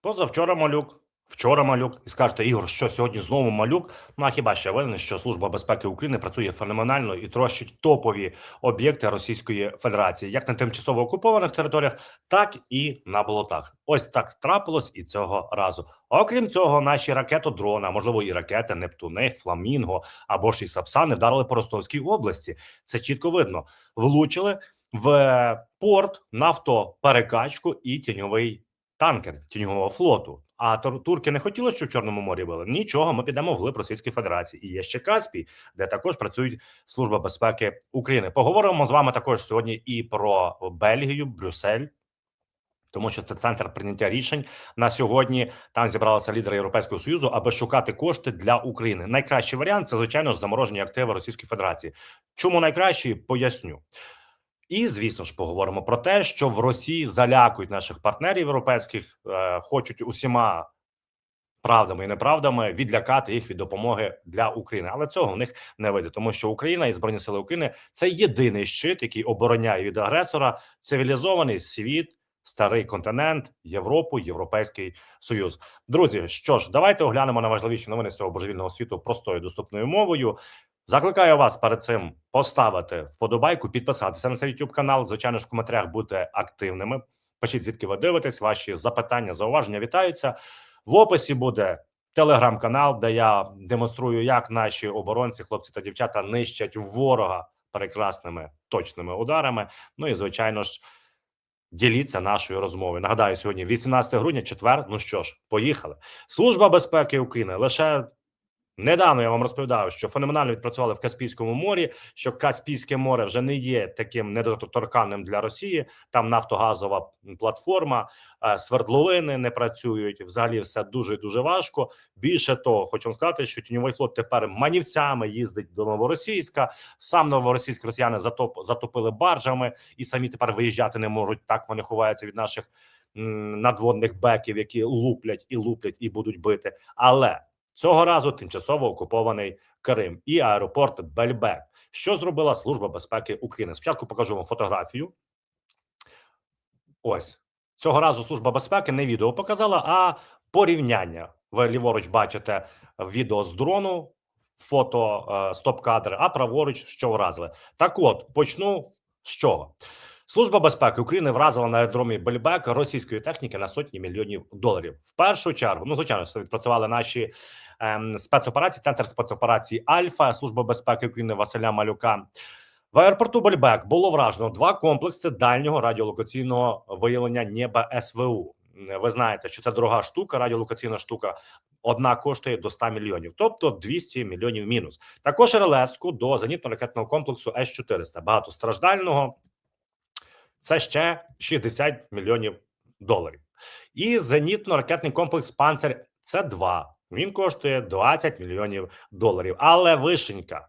Позавчора малюк, вчора малюк, і скажете, Ігор, що сьогодні знову малюк. Ну а хіба ще винен, що Служба безпеки України працює феноменально і трощить топові об'єкти Російської Федерації, як на тимчасово окупованих територіях, так і на болотах. Ось так трапилось і цього разу. Окрім цього, наші ракетодрона, можливо, і ракети Нептуни, Фламінго або ж і Сапсани вдарили по Ростовській області. Це чітко видно. Влучили в порт, нафтоперекачку і тіньовий танкер тіньового флоту. А тур- турки не хотіли, щоб в Чорному морі були. Нічого, ми підемо вглиб Російської Федерації. І є ще Каспій, де також працюють Служба безпеки України. Поговоримо з вами також сьогодні і про Бельгію, Брюссель. Тому що це центр прийняття рішень на сьогодні. Там зібралися лідери Європейського союзу, аби шукати кошти для України. Найкращий варіант це звичайно заморожені активи Російської Федерації. Чому найкращий? Поясню. І звісно ж поговоримо про те, що в Росії залякують наших партнерів європейських, е, хочуть усіма правдами і неправдами відлякати їх від допомоги для України. Але цього в них не вийде, тому що Україна і збройні сили України це єдиний щит, який обороняє від агресора цивілізований світ. Старий континент, Європу, Європейський Союз. Друзі, що ж, давайте оглянемо на важливіші новини з цього божевільного світу простою доступною мовою. Закликаю вас перед цим поставити вподобайку, підписатися на цей YouTube канал. Звичайно ж, в коментарях бути активними. Пишіть, звідки ви дивитесь, ваші запитання, зауваження вітаються. В описі буде телеграм-канал, де я демонструю, як наші оборонці, хлопці та дівчата нищать ворога прекрасними точними ударами. Ну і звичайно ж. Діліться нашою розмовою. Нагадаю, сьогодні 18 грудня, четвер. Ну що ж, поїхали. Служба безпеки України лише недавно я вам розповідав, що феноменально відпрацювали в Каспійському морі. Що Каспійське море вже не є таким недоторканним для Росії. Там нафтогазова платформа, е, свердловини не працюють. Взагалі, все дуже дуже важко. Більше того, хочу вам сказати, що тіньовий флот тепер манівцями їздить до новоросійська. Сам новоросійськ росіяни затоп затопили баржами і самі тепер виїжджати не можуть. Так вони ховаються від наших надводних беків, які луплять і луплять і будуть бити. Але цього разу тимчасово окупований Крим і аеропорт Бельбек. Що зробила Служба безпеки України? Спочатку покажу вам фотографію. Ось цього разу Служба безпеки не відео показала, а порівняння. Ви ліворуч бачите відео з дрону, фото е, стоп-кадри, а праворуч що вразили. Так, от почну з чого. Служба безпеки України вразила на аеродромі Бельбек російської техніки на сотні мільйонів доларів. В першу чергу, ну звичайно, відпрацювали наші ем, спецоперації, центр спецоперацій Альфа, служба безпеки України Василя Малюка. В аеропорту Бельбек було вражено два комплекси дальнього радіолокаційного виявлення неба СВУ. Ви знаєте, що це дорога штука, радіолокаційна штука. Одна коштує до 100 мільйонів, тобто 200 мільйонів мінус. Також РЛС-ку до зенітно-ракетного комплексу С-400, багатостраждального. Це ще 60 мільйонів доларів. І зенітно-ракетний комплекс Панцер це 2 Він коштує 20 мільйонів доларів. Але вишенька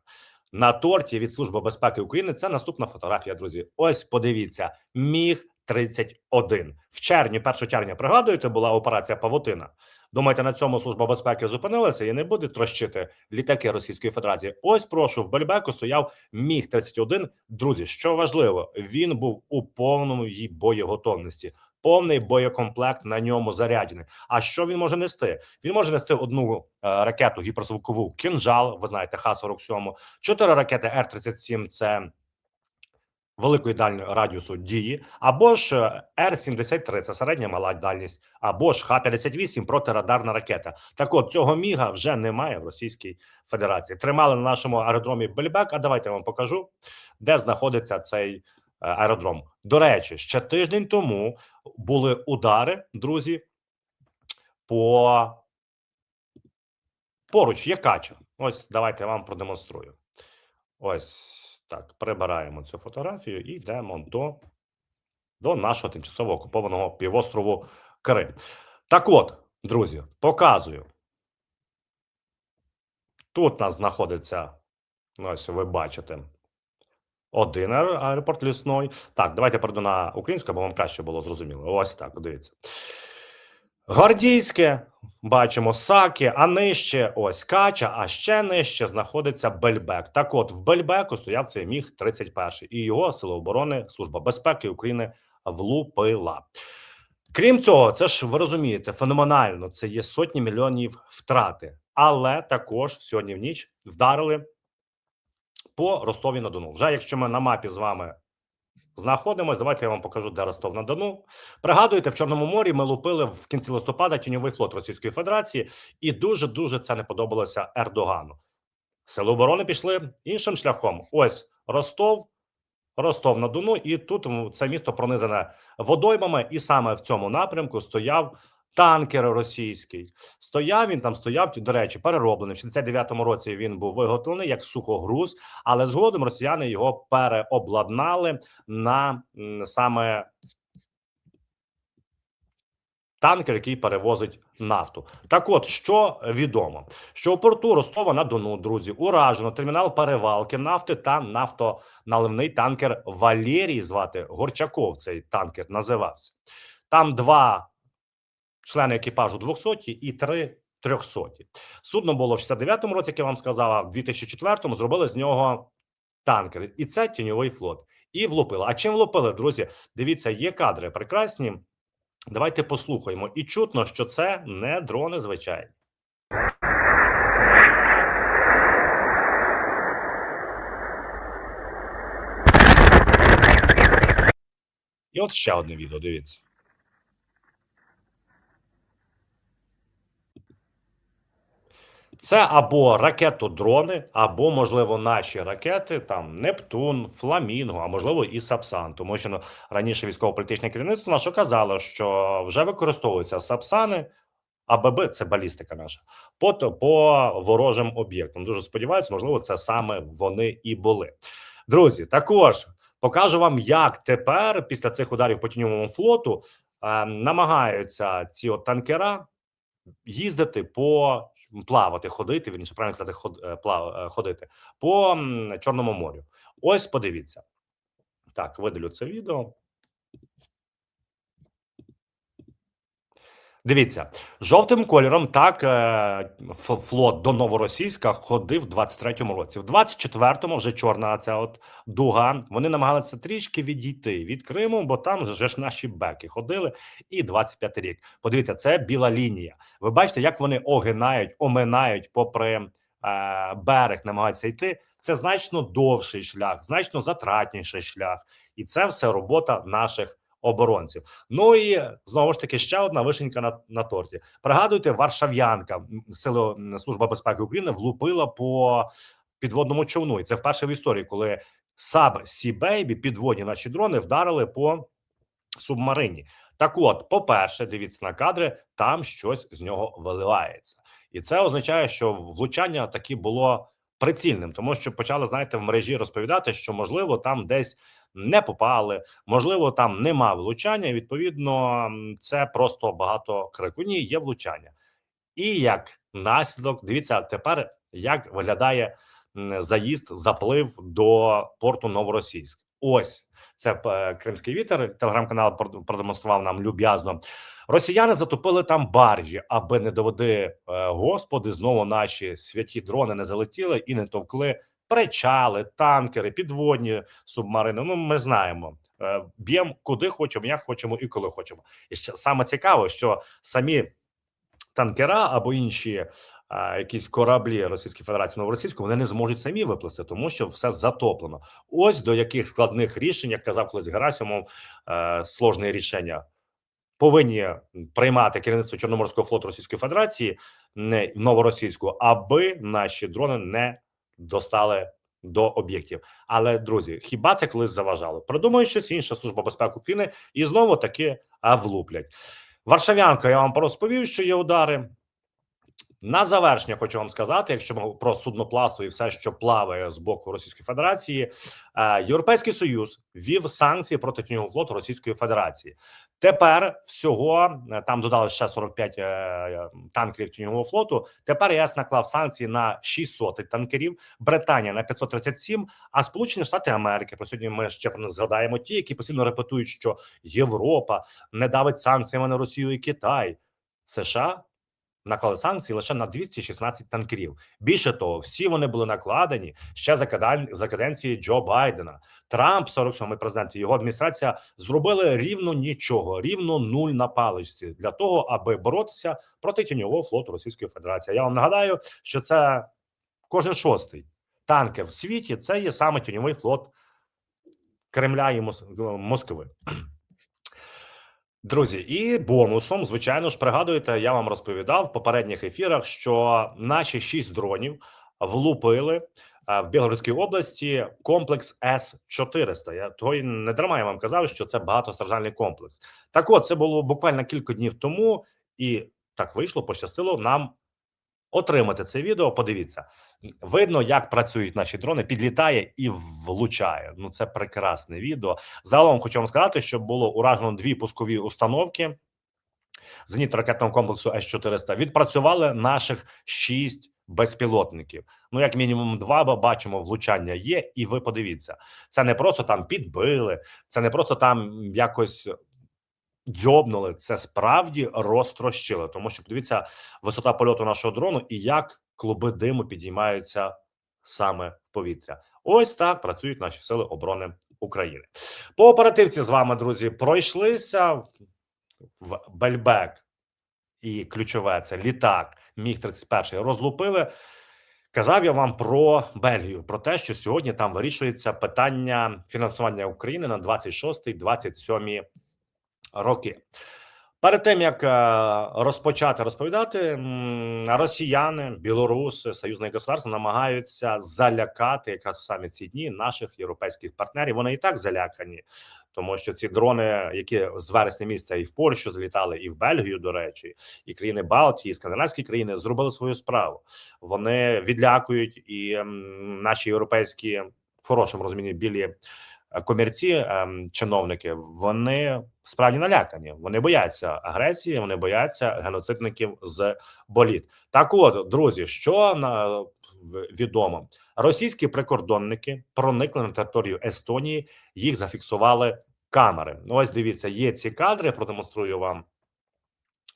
на торті від Служби безпеки України це наступна фотографія, друзі. Ось подивіться, міг 31 в червні, 1 червня, пригадуєте, була операція Павутина. Думаєте, на цьому служба безпеки зупинилася і не буде трощити літаки Російської Федерації? Ось прошу в Бельбеку стояв міг 31 Друзі, що важливо, він був у повному її боєготовності. Повний боєкомплект на ньому заряджений. А що він може нести? Він може нести одну е, ракету гіперзвукову кінжал. Ви знаєте, Х-47, чотири ракети Р-37 – Це великої дальньої радіусу дії, або ж е, Р-73 – це середня мала дальність, або ж Х-58 – протирадарна ракета. Так от цього міга вже немає в Російській Федерації. Тримали на нашому аеродромі Бельбек. А давайте я вам покажу, де знаходиться цей е, аеродром. До речі, ще тиждень тому були удари, друзі, по поруч кача. Ось давайте я вам продемонструю. Ось так, прибираємо цю фотографію і йдемо до, до нашого тимчасово окупованого півострову Крим. Так от, друзі, показую. Тут нас знаходиться, ось ви бачите, один аеропорт лісной. Так, давайте перейду на українську, аби вам краще було зрозуміло. Ось так, дивіться. Гвардійське, бачимо Саки, а нижче ось Кача, а ще нижче знаходиться Бельбек. Так от, в Бельбеку стояв цей міг 31 і його Сили оборони, Служба безпеки України влупила. Крім цього, це ж ви розумієте, феноменально. Це є сотні мільйонів втрати. Але також сьогодні в ніч вдарили по Ростові на Дону. Вже якщо ми на мапі з вами знаходимось, давайте я вам покажу, де Ростов на Дону. Пригадуєте, в Чорному морі ми лупили в кінці листопада тіньовий флот Російської Федерації, і дуже дуже це не подобалося Ердогану. Сили оборони пішли іншим шляхом. Ось Ростов. Ростов на Дону, і тут це місто пронизане водоймами, і саме в цьому напрямку стояв танкер російський. Стояв він там, стояв до речі, перероблений. В 69-му році він був виготовлений як сухогруз, але згодом росіяни його переобладнали на саме танкер, який перевозить нафту. Так, от що відомо, що у порту Ростова на Дону, друзі, уражено термінал перевалки нафти та нафтоналивний танкер Валерій. Звати Горчаков. Цей танкер називався. Там два члени екіпажу 200 і три 300. Судно було в 69-му році, як я вам сказав, а в 2004-му зробили з нього танкер. І це тіньовий флот. І влупили. А чим влупили, друзі? Дивіться, є кадри прекрасні. Давайте послухаємо. І чутно, що це не дрони звичайні. І от ще одне відео. Дивіться. Це або ракетодрони, або, можливо, наші ракети, там Нептун, Фламінго, а можливо і Сапсан. Тому що ну, раніше військово-політичне керівництво наше казало, що вже використовуються Сапсани, АББ це балістика наша, по, по ворожим об'єктам. Дуже сподіваюся, можливо, це саме вони і були. Друзі, також покажу вам, як тепер, після цих ударів по тіньовому флоту, е, намагаються ці от танкера їздити по плавати, ходити, він правильно сказати, ход, е, плав, е, ходити по Чорному морю. Ось подивіться. Так, видалю це відео. Дивіться, жовтим кольором так е, флот до новоросійська ходив в 23-му році. В 24-му вже чорна ця от дуга. Вони намагалися трішки відійти від Криму, бо там вже ж наші беки ходили. І 25 рік. Подивіться, це біла лінія. Ви бачите, як вони огинають, оминають попри е, берег, намагаються йти. Це значно довший шлях, значно затратніший шлях, і це все робота наших оборонців. Ну і знову ж таки ще одна вишенька на, на торті. Пригадуйте, Варшав'янка м, сили служба безпеки України влупила по підводному човну. І це вперше в історії, коли Саб Сі Бейбі, підводні наші дрони вдарили по субмарині. Так, от, по-перше, дивіться на кадри, там щось з нього виливається, і це означає, що влучання таки було прицільним, тому що почали знаєте в мережі розповідати, що можливо там десь не попали, можливо, там нема влучання. Відповідно, це просто багато крику. Ні, є влучання. І як наслідок, дивіться тепер, як виглядає заїзд, заплив до порту Новоросійськ. Ось це е, Кримський вітер. Телеграм-канал прод- продемонстрував нам люб'язно. Росіяни затопили там баржі, аби не доведи е, господи, знову наші святі дрони не залетіли і не товкли причали, танкери, підводні субмарини. Ну, ми знаємо, Е, б'ємо куди хочемо, як хочемо і коли хочемо. І ще саме цікаво, що самі танкера або інші а, якісь кораблі Російської Федерації новоросійської вони не зможуть самі виплисти, тому що все затоплено. Ось до яких складних рішень, як казав колись Герасимов, е, сложне рішення повинні приймати керівництво Чорноморського флоту Російської Федерації не новоросійську, аби наші дрони не достали до об'єктів. Але друзі, хіба це колись заважало? Придумає щось інше служба безпеки України і знову таки влуплять. Варшавянка, я вам порозповів, що є удари. На завершення хочу вам сказати, якщо ми про судноплавство і все, що плаває з боку Російської Федерації, е, Європейський Союз ввів санкції проти тіньового флоту Російської Федерації. Тепер всього е, там додали ще 45 е, е, танкерів тіньового флоту. Тепер ЄС наклав санкції на 600 танкерів, Британія на 537, а Сполучені Штати Америки про сьогодні ми ще про них згадаємо. Ті, які постійно репетують, що Європа не давить санкціями на Росію і Китай. США наклали санкції лише на 216 танкерів. Більше того, всі вони були накладені ще за кадан- за каденції Джо Байдена. Трамп, 47-й президент, і його адміністрація зробили рівно нічого, рівно нуль на паличці для того, аби боротися проти тіньового флоту Російської Федерації. Я вам нагадаю, що це кожен шостий танкер в світі. Це є саме тіньовий флот Кремля і Мос- Москви. Друзі, і бонусом, звичайно ж, пригадуєте, я вам розповідав в попередніх ефірах, що наші шість дронів влупили е, в Білгородській області комплекс С 400 Я того не дарма я вам казав, що це багатостражальний комплекс. Так, от це було буквально кілька днів тому, і так вийшло, пощастило нам отримати це відео. Подивіться, видно, як працюють наші дрони, підлітає і влучає. Ну це прекрасне відео. Загалом хочу вам сказати, що було уражено дві пускові установки зенітно-ракетного комплексу С-400. Відпрацювали наших шість безпілотників. Ну, як мінімум, два бо бачимо, влучання є, і ви подивіться, це не просто там підбили, це не просто там якось. Дзьобнули це справді розтрощили, тому що подивіться висота польоту нашого дрону і як клуби диму підіймаються саме в повітря. Ось так працюють наші сили оборони України. По оперативці з вами, друзі, пройшлися в Бельбек, і ключове це літак Міг 31 розлупили. Казав я вам про Бельгію, про те, що сьогодні там вирішується питання фінансування України на 26-27 роки. Перед тим як е, розпочати розповідати, росіяни, білоруси, союзне государство намагаються залякати якраз в самі ці дні наших європейських партнерів. Вони і так залякані, тому що ці дрони, які з вересня місяця і в Польщу залітали, і в Бельгію, до речі, і країни Балтії, і скандинавські країни зробили свою справу. Вони відлякують і наші європейські в хорошому розумінні білі комірці, ем, чиновники, вони справді налякані. Вони бояться агресії, вони бояться геноцидників з боліт. Так, от друзі, що на відомо, російські прикордонники проникли на територію Естонії, їх зафіксували камери. Ну, ось дивіться, є ці кадри. Продемонструю вам.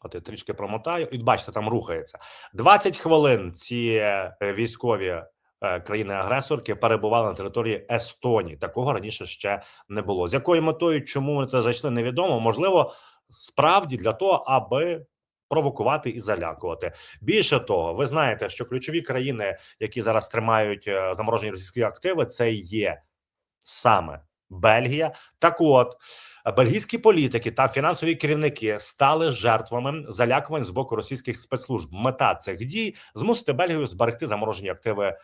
От я трішки промотаю, і бачите, там рухається 20 хвилин. Ці е, військові країни-агресорки перебували на території Естонії. Такого раніше ще не було. З якою метою, чому вони це зайшли, невідомо. Можливо, справді для того, аби провокувати і залякувати. Більше того, ви знаєте, що ключові країни, які зараз тримають е, заморожені російські активи, це є саме Бельгія. Так, от бельгійські політики та фінансові керівники стали жертвами залякувань з боку російських спецслужб. Мета цих дій змусити Бельгію зберегти заморожені активи е,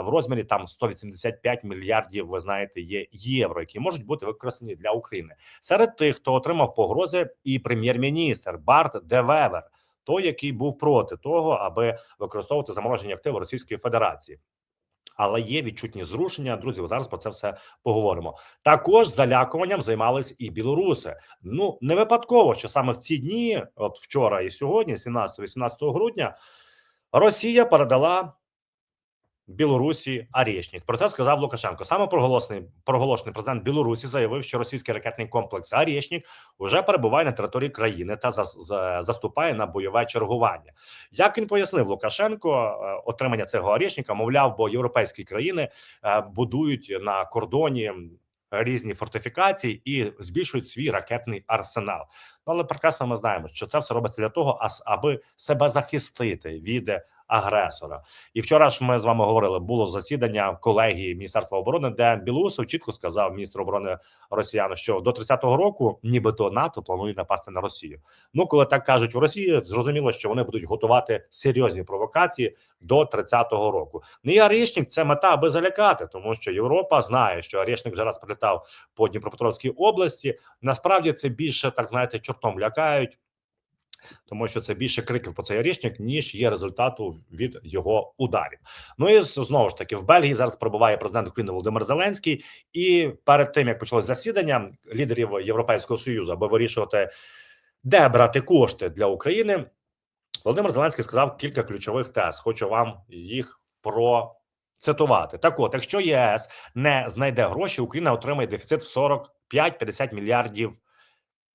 в розмірі там 185 мільярдів. Ви знаєте, є євро, які можуть бути використані для України. Серед тих, хто отримав погрози, і прем'єр-міністр Барт Девевер, той, який був проти того, аби використовувати заморожені активи Російської Федерації. Але є відчутні зрушення. Друзі, зараз про це все поговоримо. Також залякуванням займались і білоруси. Ну не випадково, що саме в ці дні, от вчора і сьогодні, 17-18 грудня, Росія передала Білорусі Арєшнік. Про це сказав Лукашенко. Саме проголошений проголошений президент Білорусі заявив, що російський ракетний комплекс Арєшнік вже перебуває на території країни та за- заступає на бойове чергування. Як він пояснив Лукашенко, е, отримання цього Арєшніка, мовляв, бо європейські країни е, будують на кордоні різні фортифікації і збільшують свій ракетний арсенал. Ну, але прекрасно ми знаємо, що це все робиться для того, аби себе захистити від агресора. І вчора ж ми з вами говорили, було засідання колегії Міністерства оборони, де Білоусов чітко сказав міністр оборони Росіян, що до 30-го року, нібито НАТО планує напасти на Росію. Ну, коли так кажуть в Росії, зрозуміло, що вони будуть готувати серйозні провокації до 30-го року. Ну і Арішник це мета, аби залякати, тому що Європа знає, що Арішник вже раз прилітав по Дніпропетровській області. Насправді це більше так знаєте, чортом лякають. Тому що це більше криків по цей Арішник, ніж є результату від його ударів. Ну і знову ж таки в Бельгії зараз перебуває президент України Володимир Зеленський. І перед тим як почалось засідання лідерів Європейського союзу, аби вирішувати, де брати кошти для України, Володимир Зеленський сказав кілька ключових тез. Хочу вам їх процитувати. Так, от, якщо ЄС не знайде гроші, Україна отримає дефіцит в 45-50 мільярдів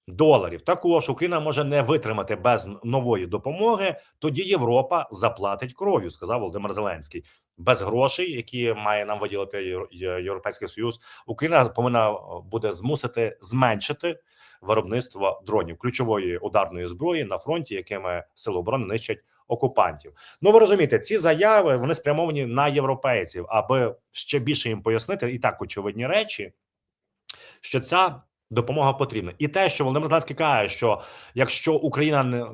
доларів. Також Україна може не витримати без нової допомоги. Тоді Європа заплатить кров'ю, сказав Володимир Зеленський. Без грошей, які має нам виділити Європейський Союз, Україна повинна е, буде змусити зменшити виробництво дронів ключової ударної зброї на фронті, якими сили оборони нищать окупантів. Ну ви розумієте, ці заяви вони спрямовані на європейців, аби ще більше їм пояснити і так очевидні речі, що ця допомога потрібна, і те, що Володимир Зеленський каже, що якщо Україна не,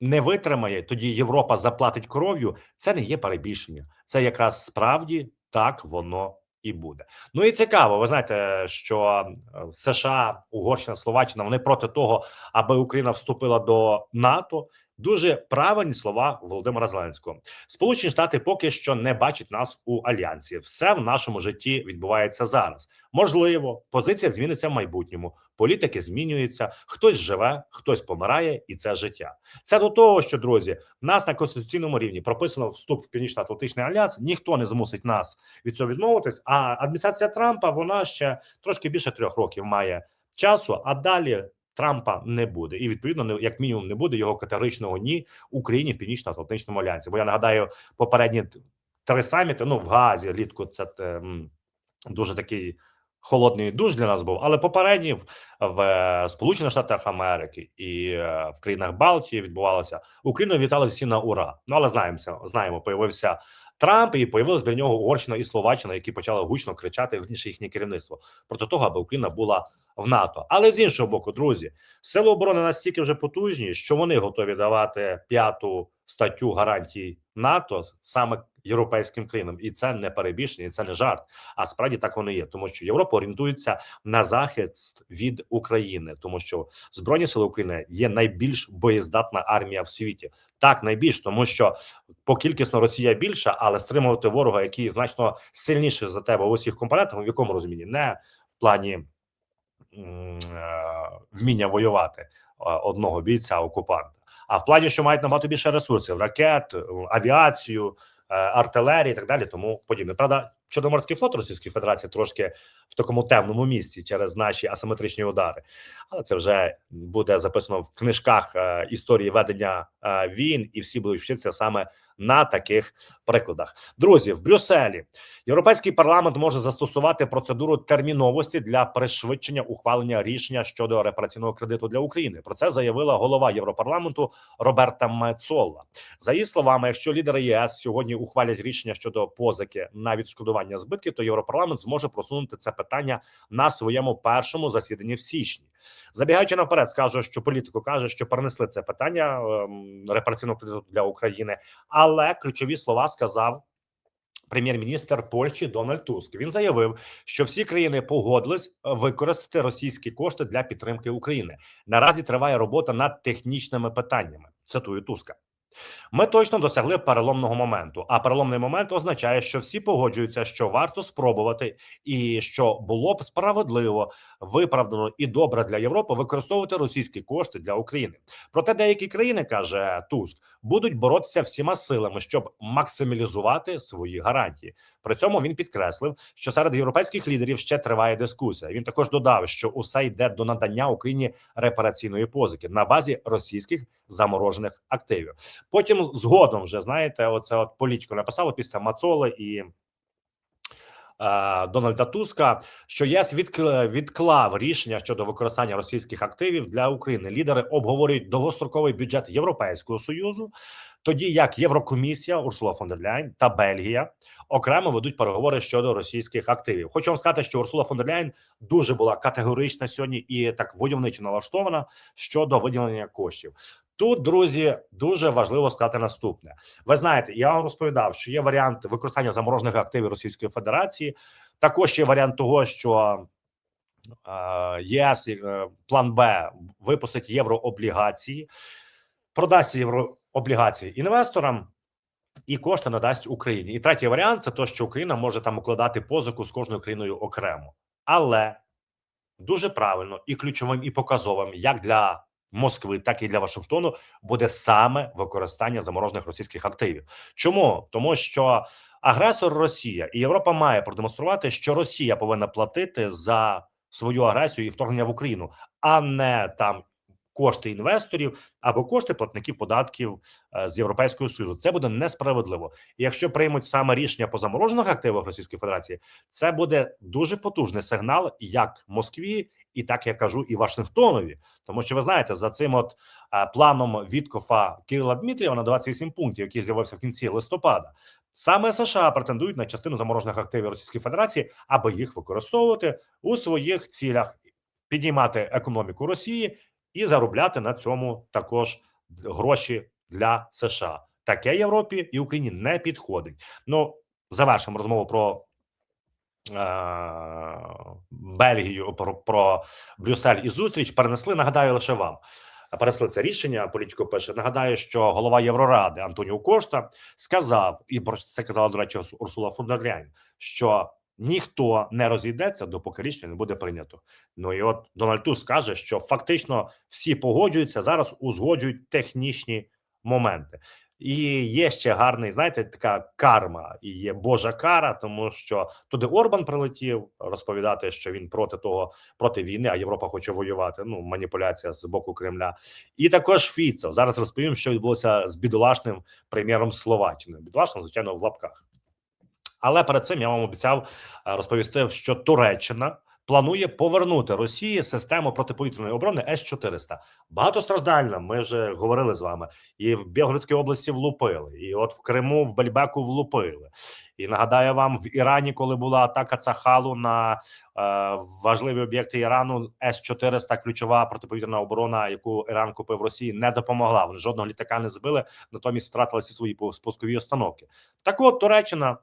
не витримає, тоді Європа заплатить кров'ю. Це не є перебільшення. Це якраз справді так воно і буде. Ну і цікаво, ви знаєте, що е, США, Угорщина, Словаччина вони проти того, аби Україна вступила до НАТО. Дуже правильні слова Володимира Зеленського. Сполучені Штати поки що не бачать нас у альянсі. Все в нашому житті відбувається зараз. Можливо, позиція зміниться в майбутньому. Політики змінюються, хтось живе, хтось помирає, і це життя. Це до того, що друзі, в нас на конституційному рівні прописано вступ в Північно-Атлантичний альянс. Ніхто не змусить нас від цього відмовитись. А адміністрація Трампа вона ще трошки більше трьох років має часу, а далі. Трампа не буде, і відповідно не як мінімум не буде його категоричного ні Україні в північно-атлантичному альянсі. Бо я нагадаю, попередні три саміти. Ну в Газі літку це дуже такий холодний душ для нас був. Але попередні в, в е, Сполучених Штатах Америки і е, в країнах Балтії відбувалося Україну вітали всі на ура. Ну але знаємося, знаємо, появився Трамп і появилась для нього Угорщина і Словаччина, які почали гучно кричати верніше їхнє керівництво проти того, аби Україна була в НАТО. Але з іншого боку, друзі, сили оборони настільки вже потужні, що вони готові давати п'яту статтю гарантій НАТО саме європейським країнам, і це не перебільшення, і це не жарт. А справді так воно є, тому що Європа орієнтується на захист від України, тому що збройні сили України є найбільш боєздатна армія в світі. Так, найбільш тому, що по кількісно Росія більша, але стримувати ворога, який значно сильніший за тебе в усіх компонентах, в якому розумінні не в плані е, вміння воювати е, одного бійця окупанта, а в плані, що мають набагато більше ресурсів: ракет, авіацію, артилерії і так далі. Тому подібне. Правда, Чорноморський флот Російської Федерації трошки в такому темному місці через наші асиметричні удари, але це вже буде записано в книжках е, історії ведення е, війн, і всі будуть вчитися саме на таких прикладах. Друзі, в Брюсселі Європейський парламент може застосувати процедуру терміновості для пришвидшення ухвалення рішення щодо репараційного кредиту для України. Про це заявила голова Європарламенту Роберта Мецолла. За її словами, якщо лідери ЄС сьогодні ухвалять рішення щодо позики на відшкодування збитків, то Європарламент зможе просунути це питання на своєму першому засіданні в січні. Забігаючи наперед, скажу, що політико каже, що перенесли це питання ем, репараційного кредиту для України, але ключові слова сказав. Прем'єр-міністр Польщі Дональд Туск він заявив, що всі країни погодились використати російські кошти для підтримки України. Наразі триває робота над технічними питаннями. Цитую Туска. Ми точно досягли переломного моменту. А переломний момент означає, що всі погоджуються, що варто спробувати, і що було б справедливо, виправдано і добре для Європи використовувати російські кошти для України. Проте деякі країни каже Туск будуть боротися всіма силами, щоб максималізувати свої гарантії. При цьому він підкреслив, що серед європейських лідерів ще триває дискусія. Він також додав, що усе йде до надання Україні репараційної позики на базі російських заморожених активів. Потім згодом вже знаєте, оце от політико написало після Мацоли і. е, Дональда Туска, що ЄС відк- відклав рішення щодо використання російських активів для України. Лідери обговорюють довгостроковий бюджет Європейського союзу, тоді як Єврокомісія Урсула фон дер Ляйн та Бельгія окремо ведуть переговори щодо російських активів. Хочу вам сказати, що Урсула фон дер Ляйн дуже була категорична сьогодні і так войовничо налаштована щодо виділення коштів. Тут, друзі, дуже важливо сказати наступне. Ви знаєте, я вам розповідав, що є варіант використання заморожених активів Російської Федерації. Також є варіант того, що е, ЄС е, план Б випустить єврооблігації, продасть єврооблігації інвесторам. І кошти надасть Україні. І третій варіант це то, що Україна може там укладати позику з кожною країною окремо, але дуже правильно і ключовим, і показовим, як для Москви, так і для Вашингтону, буде саме використання заморожених російських активів. Чому тому, що агресор Росія і Європа має продемонструвати, що Росія повинна платити за свою агресію і вторгнення в Україну, а не там кошти інвесторів або кошти платників податків е, з Європейського Союзу. Це буде несправедливо. І якщо приймуть саме рішення по заморожених активах Російської Федерації, це буде дуже потужний сигнал, як Москві, і так я кажу, і Вашингтонові, тому що ви знаєте, за цим от е, планом Віткофа Кирила Дмитрієва на 28 пунктів, який з'явився в кінці листопада, саме США претендують на частину заморожених активів Російської Федерації, аби їх використовувати у своїх цілях, підіймати економіку Росії і заробляти на цьому також гроші для США. Таке Європі і Україні не підходить. Ну завершимо розмову про. е, Бельгію про, про Брюссель і зустріч перенесли. Нагадаю лише вам. Перенесли це рішення. Політико пише. Нагадаю, що голова Євроради Антоніо Кошта сказав, і про це казала до речі Урсула фон дер Ляйн, що ніхто не розійдеться, допоки рішення не буде прийнято. Ну і от Дональд Туск каже, що фактично всі погоджуються зараз, узгоджують технічні моменти. І є ще гарний, знаєте, така карма, і є Божа кара, тому що туди Орбан прилетів розповідати, що він проти того, проти війни, а Європа хоче воювати. Ну, маніпуляція з боку Кремля. І також Фіцо. Зараз розповім, що відбулося з бідолашним прем'єром Словаччини. Бідолашним, звичайно, в лапках. Але перед цим я вам обіцяв е, розповісти, що Туреччина планує повернути Росії систему протиповітряної оборони С 400 Багатостраждальна. Ми вже говорили з вами, і в Білгородській області влупили, і от в Криму в Бельбеку влупили. І нагадаю вам, в Ірані, коли була атака Цахалу на е, важливі об'єкти Ірану, С 400 ключова протиповітряна оборона, яку Іран купив Росії, не допомогла. Вони жодного літака не збили, натомість втратили всі свої пускові установки. Так, от Туреччина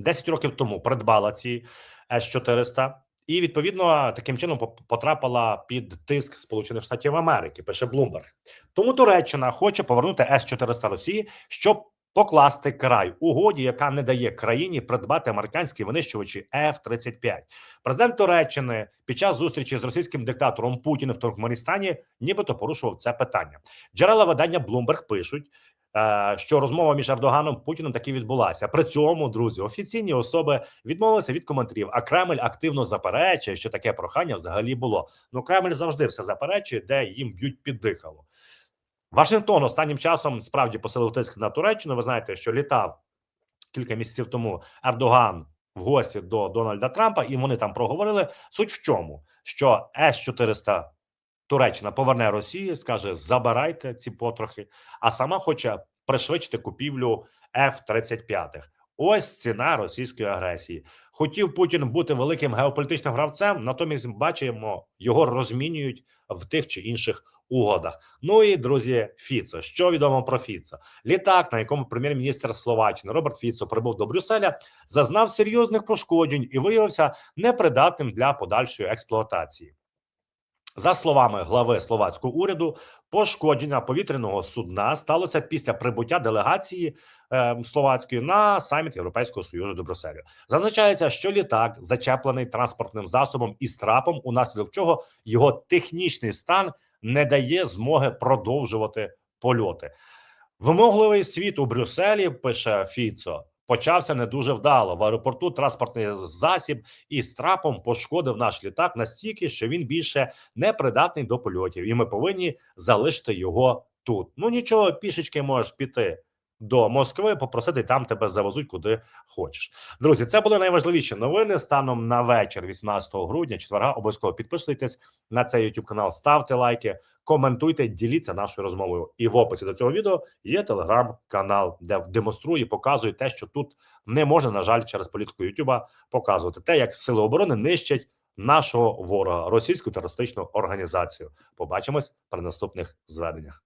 10 років тому придбала ці С-400 і відповідно таким чином потрапила під тиск Сполучених Штатів Америки. Пише Блумберг. Тому Туреччина хоче повернути С-400 Росії, щоб покласти край угоді, яка не дає країні придбати американські винищувачі F-35. Президент Туреччини під час зустрічі з російським диктатором Путіним в Туркменістані нібито порушував це питання. Джерела видання Bloomberg пишуть. Е, Що розмова між Ердоганом Путіним таки відбулася. При цьому друзі офіційні особи відмовилися від коментарів. А Кремль активно заперечує, що таке прохання взагалі було. Ну Кремль завжди все заперечує, де їм б'ють під дихало. Вашингтон останнім часом справді посилив тиск на Туреччину. Ви знаєте, що літав кілька місяців тому Ердоган в гості до Дональда Трампа, і вони там проговорили. Суть в чому, що С 400 Туреччина поверне Росії, скаже: забирайте ці потрохи, а сама хоче пришвидшити купівлю F-35. Ось ціна російської агресії. Хотів Путін бути великим геополітичним гравцем, натомість бачимо, його розмінюють в тих чи інших угодах. Ну і друзі, Фіцо. Що відомо про Фіцо? Літак, на якому прем'єр-міністр Словаччини Роберт Фіцо прибув до Брюсселя, зазнав серйозних пошкоджень і виявився непридатним для подальшої експлуатації. За словами глави словацького уряду, пошкодження повітряного судна сталося після прибуття делегації е, словацької на саміт Європейського союзу до Брюсселю. Зазначається, що літак зачеплений транспортним засобом із трапом, унаслідок чого його технічний стан не дає змоги продовжувати польоти. Вимогливий світ у Брюсселі пише Фіцо. Почався не дуже вдало. В аеропорту транспортний засіб із трапом пошкодив наш літак настільки, що він більше не придатний до польотів, і ми повинні залишити його тут. Ну нічого, пішечки можеш піти до Москви, попросити там тебе завезуть куди хочеш. Друзі, це були найважливіші новини станом на вечір, 18 грудня, четверга. Обов'язково підписуйтесь на цей YouTube канал, ставте лайки, коментуйте, діліться нашою розмовою. І в описі до цього відео є телеграм-канал, де демонструю, і показую те, що тут не можна, на жаль, через політику Ютуба показувати те, як сили оборони нищать нашого ворога, російську терористичну організацію. Побачимось при наступних зведеннях.